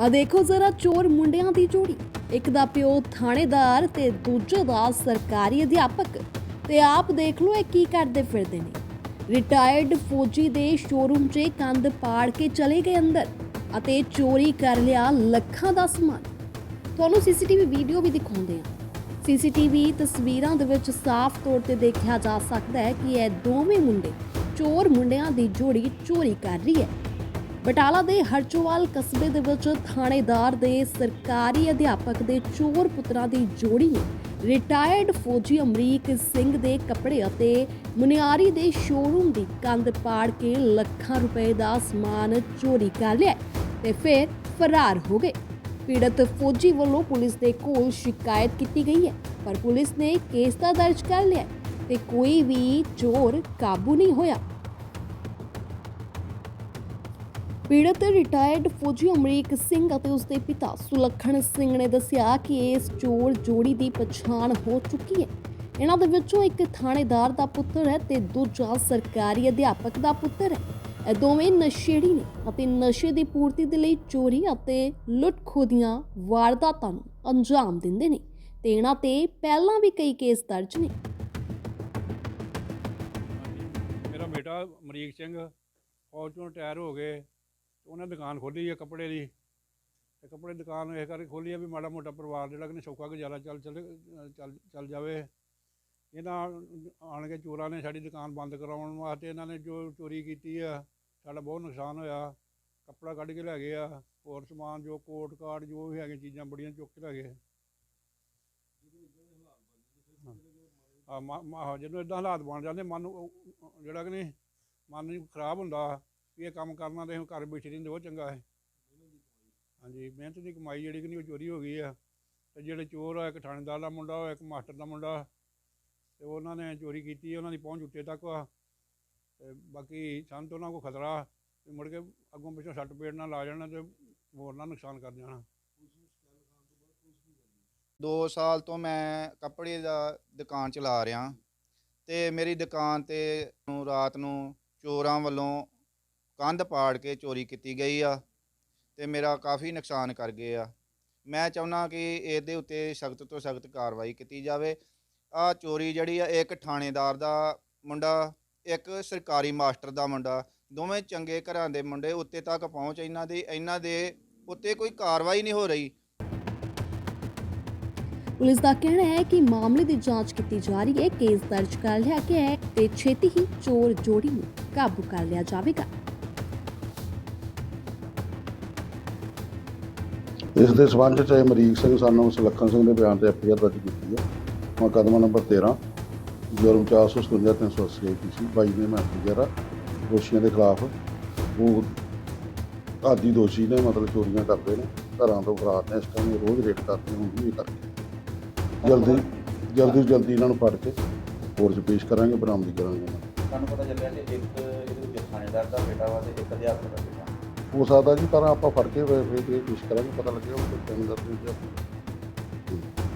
ਆ ਦੇਖੋ ਜ਼ਰਾ ਚੋਰ ਮੁੰਡਿਆਂ ਦੀ ਜੋੜੀ। ਇੱਕ ਦਾ ਪਿਓ ਥਾਣੇਦਾਰ ਤੇ ਦੂਜੇ ਦਾ ਸਰਕਾਰੀ ਅਧਿਆਪਕ। ਤੇ ਆਪ ਦੇਖ ਲਓ ਇਹ ਕੀ ਕਰਦੇ ਫਿਰਦੇ ਨੇ। ਰਿਟਾਇਰਡ ਫੌਜੀ ਦੇ ਸ਼ੋਰੂਮ 'ਚ ਕੰਧ ਪਾੜ ਕੇ ਚਲੇ ਗਏ ਅੰਦਰ ਅਤੇ ਚੋਰੀ ਕਰ ਲਿਆ ਲੱਖਾਂ ਦਾ ਸਮਾਨ। ਤੁਹਾਨੂੰ ਸੀਸੀਟੀਵੀ ਵੀਡੀਓ ਵੀ ਦਿਖਾਉਂਦੇ ਹਾਂ। ਸੀਸੀਟੀਵੀ ਤਸਵੀਰਾਂ ਦੇ ਵਿੱਚ ਸਾਫ਼ ਤੌਰ ਤੇ ਦੇਖਿਆ ਜਾ ਸਕਦਾ ਹੈ ਕਿ ਇਹ ਦੋਵੇਂ ਮੁੰਡੇ ਚੋਰ ਮੁੰਡਿਆਂ ਦੀ ਜੋੜੀ ਚੋਰੀ ਕਰ ਰਹੀ ਹੈ। ਬਟਾਲਾ ਦੇ ਹਰਚੋਵਾਲ ਕਸਬੇ ਦੇ ਵਿੱਚ ਥਾਣੇਦਾਰ ਦੇ ਸਰਕਾਰੀ ਅਧਿਆਪਕ ਦੇ ਚੋਰ ਪੁੱਤਰਾਂ ਦੀ ਜੋੜੀ ਰਿਟਾਇਰਡ ਫੌਜੀ ਅਮਰੀਕ ਸਿੰਘ ਦੇ ਕੱਪੜੇ ਅਤੇ ਮੁਨਿਆਰੀ ਦੇ ਸ਼ੋਰੂਮ ਦੀ ਕੰਧ ਪਾੜ ਕੇ ਲੱਖਾਂ ਰੁਪਏ ਦਾ ਸਮਾਨ ਚੋਰੀ ਕਰ ਲਿਆ ਤੇ ਫਿਰ ਫਰਾਰ ਹੋ ਗਏ। ਪੀੜਤ ਫੌਜੀ ਵੱਲੋਂ ਪੁਲਿਸ ਦੇ ਕੋਲ ਸ਼ਿਕਾਇਤ ਕੀਤੀ ਗਈ ਹੈ, ਪਰ ਪੁਲਿਸ ਨੇ ਕੇਸ ਦਾ ਦਰਜ ਕਰ ਲਿਆ ਹੈ ਤੇ ਕੋਈ ਵੀ ਚੋਰ ਕਾਬੂ ਨਹੀਂ ਹੋਇਆ। ਪੀੜਤ ਰਿਟਾਇਰਡ ਫੌਜੀ ਅਮਰੀਕ ਸਿੰਘ ਅਤੇ ਉਸਦੇ ਪਿਤਾ ਸੁਲੱਖਣ ਸਿੰਘ ਨੇ ਦੱਸਿਆ ਕਿ ਇਸ ਚੋਰ ਜੋੜੀ ਦੀ ਪਛਾਣ ਹੋ ਚੁੱਕੀ ਹੈ। ਇਹਨਾਂ ਦੇ ਵਿੱਚੋਂ ਇੱਕ ਥਾਣੇਦਾਰ ਦਾ ਪੁੱਤਰ ਹੈ ਤੇ ਦੂਜਾ ਸਰਕਾਰੀ ਅਧਿਆਪਕ ਦਾ ਪੁੱਤਰ ਹੈ। ਇਹ ਦੋਵੇਂ ਨਸ਼ੇੜੀ ਨੇ ਅਤੇ ਨਸ਼ੇ ਦੀ ਪੂਰਤੀ ਦੇ ਲਈ ਚੋਰੀ ਅਤੇ ਲੁੱਟ-ਖੋਹ ਦੀਆਂ ਵਾਰਦਾਤਾਂ ਨੂੰ ਅੰਜਾਮ ਦਿੰਦੇ ਨੇ ਤੇ ਇਹਨਾਂ ਤੇ ਪਹਿਲਾਂ ਵੀ ਕਈ ਕੇਸ ਦਰਜ ਨੇ। ਮੇਰਾ ਬੇਟਾ ਅਮਰੀਕ ਸਿੰਘ, ਫੌਜ ਤੋਂ ਰਿਟਾਇਰ ਹੋ ਗਏ। ਉਹਨੇ ਦੁਕਾਨ ਖੋਲੀ ਹੈ ਕੱਪੜੇ ਦੀ ਤੇ ਕੱਪੜੇ ਦੀ ਦੁਕਾਨ ਇਹ ਕਰਕੇ ਖੋਲੀ ਹੈ ਵੀ ਮਾੜਾ ਮੋਟਾ ਪਰਿਵਾਰ ਜਿਹੜਾ ਕਿ ਸੌਖਾ ਗੁਜ਼ਾਰਾ ਚੱਲ ਚੱਲ ਚੱਲ ਚੱਲ ਜਾਵੇ। ਇਹਨਾਂ ਆਣ ਕੇ ਚੋਰਾਂ ਨੇ ਸਾਡੀ ਦੁਕਾਨ ਬੰਦ ਕਰਾਉਣ ਵਾਸਤੇ ਇਹਨਾਂ ਨੇ ਜੋ ਚੋਰੀ ਕੀਤੀ ਆ, ਸਾਡਾ ਬਹੁਤ ਨੁਕਸਾਨ ਹੋਇਆ। ਕੱਪੜਾ ਕੱਢ ਕੇ ਲੈ ਗਏ ਆ, ਹੋਰ ਸਮਾਨ ਜੋ ਕੋਟ ਕਾਰਡ ਜੋ ਵੀ ਹੈਗੇ ਚੀਜ਼ਾਂ ਬੜੀਆਂ ਚੁੱਕ ਕੇ ਲੈ ਗਏ। ਆ ਮਾ- ਜਦੋਂ ਇਦਾਂ ਹਾਲਾਤ ਬਣ ਜਾਂਦੇ, ਮਨ ਨੂੰ ਉਹ- ਜਿਹੜਾ ਕਿ ਨਹੀਂ, ਮਨ ਨੂੰ ਖਰਾਬ ਹੁੰਦਾ। ਵੀ ਇਹ ਕੰਮ ਕਰਨਾ ਤੇ ਹੁਣ ਘਰ ਬੈਠੇ ਰਹਿੰਦੇ ਉਹ ਚੰਗਾ ਹੈ। ਹਾਂਜੀ, ਮਿਹਨਤ ਦੀ ਕਮਾਈ ਜਿਹੜੀ ਕਿ ਨਹੀਂ ਉਹ ਚੋਰੀ ਹੋ ਗਈ ਆ। ਤੇ ਜਿਹੜੇ ਚੋਰ ਆ, ਇੱਕ ਥਾਣੇਦਾਰ ਦਾ ਮੁੰਡਾ ਹੋਇਆ ਇੱਕ ਮਾਸਟਰ ਦਾ ਮੁੰਡਾ, ਤੇ ਉਹਨਾਂ ਨੇ ਚੋਰੀ ਕੀਤੀ, ਉਹਨਾਂ ਦੀ ਪਹੁੰਚ ਉੱਤੇ ਤੱਕ ਆ। ਤੇ ਬਾਕੀ ਸਾਨੂੰ ਤਾਂ ਉਹਨਾਂ ਕੋ ਖਤਰਾ, ਵੀ ਮੁੜ ਕੇ ਅੱਗੋਂ ਪਿੱਛੋਂ ਸੱਟ ਪੇੜ ਨਾਲ ਲਾ ਜਾਣਾ ਤੇ ਹੋਰ ਨਾਲ ਨੁਕਸਾਨ ਕਰ ਜਾਣਾ। 2 ਸਾਲ ਤੋਂ ਮੈਂ ਕੱਪੜੇ ਦਾ ਦੁਕਾਨ ਚਲਾ ਰਿਹਾ। ਤੇ ਮੇਰੀ ਦੁਕਾਨ ਤੇ ਰਾਤ ਨੂੰ ਚੋਰਾਂ ਵੱਲੋਂ ਕੰਧ ਪਾੜ ਕੇ ਚੋਰੀ ਕੀਤੀ ਗਈ ਆ ਤੇ ਮੇਰਾ ਕਾਫੀ ਨੁਕਸਾਨ ਕਰ ਗਏ ਆ। ਮੈਂ ਚਾਹੁੰਦਾ ਕਿ ਇਹਦੇ ਉੱਤੇ ਸਖਤ ਤੋਂ ਸਖਤ ਕਾਰਵਾਈ ਕੀਤੀ ਜਾਵੇ। ਆ ਚੋਰੀ ਜਿਹੜੀ ਆ ਇੱਕ ਥਾਣੇਦਾਰ ਦਾ ਮੁੰਡਾ, ਇੱਕ ਸਰਕਾਰੀ ਮਾਸਟਰ ਦਾ ਮੁੰਡਾ, ਦੋਵੇਂ ਚੰਗੇ ਘਰਾਂ ਦੇ ਮੁੰਡੇ ਉੱਤੇ ਤੱਕ ਪਹੁੰਚ ਇਹਨਾਂ ਦੀ, ਇਹਨਾਂ ਦੇ ਉੱਤੇ ਕੋਈ ਕਾਰਵਾਈ ਨਹੀਂ ਹੋ ਰਹੀ। ਪੁਲਿਸ ਦਾ ਕਹਿਣਾ ਹੈ ਕਿ ਮਾਮਲੇ ਦੀ ਜਾਂਚ ਕੀਤੀ ਜਾ ਰਹੀ ਹੈ। ਕੇਸ ਦਰਜ ਕਰ ਲਿਆ ਗਿਆ ਹੈ ਤੇ ਛੇਤੀ ਹੀ ਚੋਰ ਜੋੜੀ ਨੂੰ ਕਾਬੂ ਕਰ ਲਿਆ ਜਾਵੇਗਾ। ਇਸ ਦੇ ਸਬੰਧ ਚ ਅਮਰੀਕ ਸਿੰਘ ਸਾਨੂੰ ਸੁਲੱਖਣ ਸਿੰਘ ਦੇ ਬਿਆਨ ਤੇ ਐਫਆਈਆਰ ਦਰਜ ਕੀਤੀ ਹੈ। ਮੁਕੱਦਮਾ ਨੰਬਰ 13 ਜੁਰਮ 457 380 ਆਈਪੀਸੀ ਬਾਈ ਨੇ ਮੈਂ ਐਫਆਈਆਰ ਦੋਸ਼ੀਆਂ ਦੇ ਖਿਲਾਫ ਉਹ ਆਦੀ ਦੋਸ਼ੀ ਨੇ ਮਤਲਬ ਚੋਰੀਆਂ ਕਰਦੇ ਨੇ, ਘਰਾਂ ਤੋਂ ਫਰਾਰ ਨੇ, ਇਸ ਟਾਈਮ ਰੋਜ਼ ਰੇਟ ਕਰਦੇ ਹੁਣ ਵੀ ਕਰਦੇ ਜਲਦੀ ਜਲਦੀ ਤੋਂ ਜਲਦੀ ਇਹਨਾਂ ਨੂੰ ਫੜ ਕੇ ਕੋਰਟ 'ਚ ਪੇਸ਼ ਕਰਾਂਗੇ, ਬਰਾਮਦੀ ਕਰਾਂਗੇ। ਸਾਨੂੰ ਪਤਾ ਚੱਲਿਆ ਕਿ ਇੱਕ ਇਹਦੇ ਵਿੱਚ ਥਾਣੇਦਾਰ ਦਾ ਬੇਟਾ ਵਾ ਤੇ ਇੱਕ ਅਧਿਆਪਕ ਦਾ ਹੋ ਸਕਦਾ ਜੀ, ਪਰ ਆਪਾਂ ਫੜ ਕੇ ਵੇ- ਵੇ- ਵੇ ਕਰਾਂਗੇ, ਪਤਾ ਲੱਗੇਗਾ ਉਹ ਕਿੰਦਰ ਜੀ ਦੀ